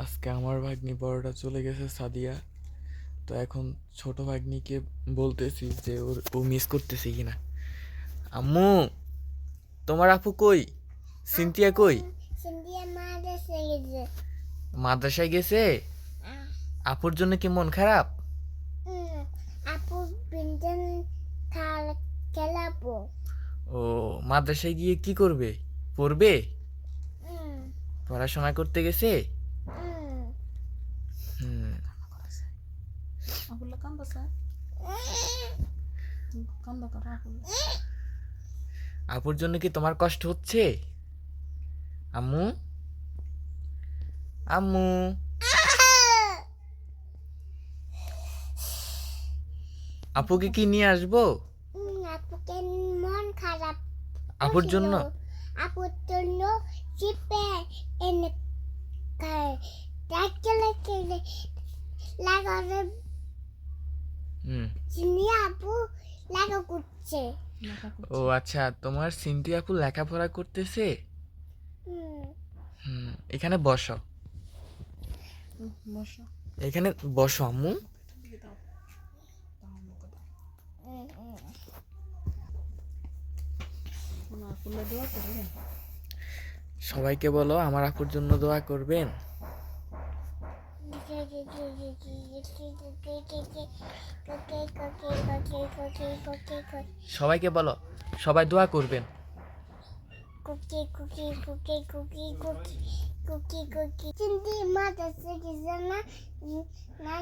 আজকে আমার ভাগ্নি বড়টা চলে গেছে সাদিয়া। তো এখন ছোট ভাগ্নিকে বলতেছি যে ওর ও মিস করতেছে কিনা। আম্মু তোমার আপু কই? সিনথিয়া কই? মাদ্রাসায় গেছে। আপুর জন্য কি মন খারাপ? আপু খেলাবো ও মাদ্রাসায় গিয়ে কি করবে? পড়বে? পড়াশোনা করতে গেছে উম, হুম কান্দা করো আপুল্লা আপুর জন্য কি তোমার কষ্ট হচ্ছে? আম্মু? আম্মু? আপুকে কি নিয়ে আসব? আপুকে মন খারাপ আপুর। জন্য? আপুর জন্য চিপে এনে খায় রাখতে রাখতে লাগাবে চিনি আপু লাগা করছে। ও আচ্ছা তোমার সিনটি আপু লেখাপড়া করতেছে? হুম। এখানে বসো। বসো। এখানে বসো আম্মু। সবাইকে বলো আমার আপুর জন্য দোয়া করবেন? সবাইকে বলো, সবাই দোয়া করবেন। কুকি কুকি কুকি কুকি কুকি কুকি কুকি। চিন্তি মাথা থেকে না